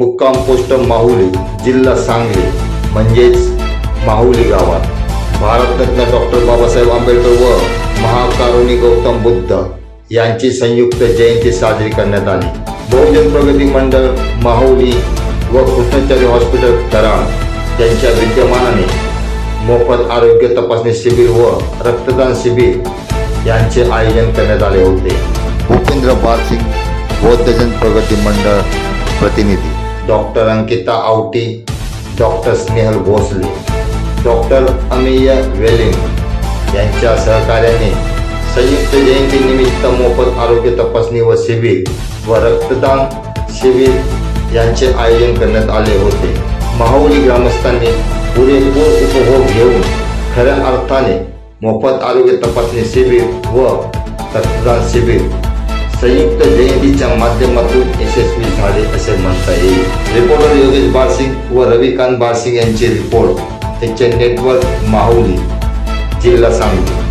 मुक्काम पोस्ट माहुली जिल्हा सांगली म्हणजेच माहुली गावात. भारतरत्न डॉक्टर बाबासाहेब आंबेडकर व महाकारुणी गौतम बुद्ध यांची संयुक्त जयंती साजरी करण्यात आली. बहुजन प्रगती मंडळ माहुली व कृष्णचारी हॉस्पिटल कराड यांच्या विद्यमानाने मोफत आरोग्य तपासणी शिबिर व रक्तदान शिबिर यांचे आयोजन करण्यात आले होते. भूपेंद्र बारसिंग बौद्धजन प्रगती मंडळ प्रतिनिधी. Doctor Ankita Awati doctor Snehal Bhosale doctor Amey Weling यांच्या सहकार्याने संयुक्त जयंती निमित्त मोफत आरोग्य तपासणी व शिबिर व रक्तदान शिबिर यांचे आयोजन करण्यात आले होते. माहुली ग्रामस्थांनी पुरेपूर उपभोग घेऊन खऱ्या अर्थाने मोफत आरोग्य तपासणी शिबिर व रक्तदान शिबिर संयुक्त जयंतीच्या माध्यमातून यशस्वी असे म्हणता येईल रिपोर्टर योगेश बारसिंग व रविकांत बारसिंग यांचे रिपोर्ट त्यांचे नेटवर्क माहुली जिल्हा सांगली.